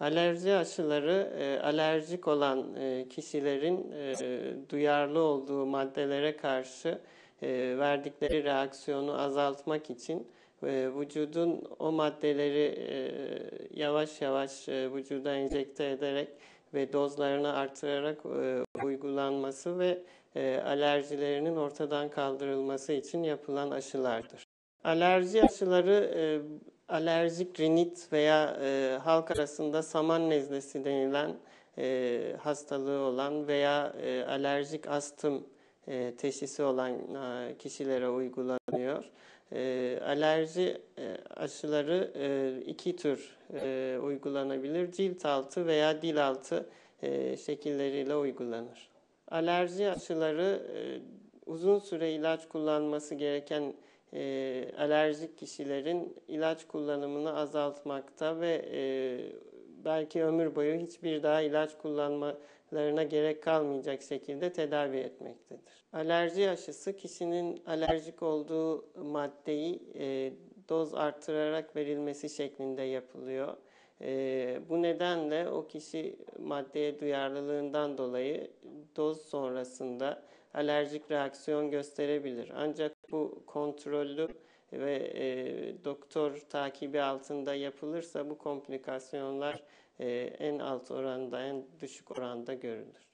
Alerji aşıları e, alerjik olan e, kişilerin e, duyarlı olduğu maddelere karşı verdikleri reaksiyonu azaltmak için vücudun o maddeleri yavaş yavaş vücuda enjekte ederek ve dozlarını artırarak uygulanması ve alerjilerinin ortadan kaldırılması için yapılan aşılardır. Alerji aşıları alerjik rinit veya e, halk arasında saman nezlesi denilen e, hastalığı olan veya e, alerjik astım e, teşhisi olan e, kişilere uygulanıyor. E, alerji e, aşıları e, iki tür e, uygulanabilir. Cilt altı veya dil altı e, şekilleriyle uygulanır. Alerji aşıları e, uzun süre ilaç kullanması gereken e, alerjik kişilerin ilaç kullanımını azaltmakta ve e, belki ömür boyu hiçbir daha ilaç kullanmalarına gerek kalmayacak şekilde tedavi etmektedir. Alerji aşısı kişinin alerjik olduğu maddeyi e, doz artırarak verilmesi şeklinde yapılıyor. E, bu nedenle o kişi maddeye duyarlılığından dolayı doz sonrasında alerjik reaksiyon gösterebilir. Ancak bu kontrollü ve e, doktor takibi altında yapılırsa bu komplikasyonlar e, en alt oranda, en düşük oranda görülür.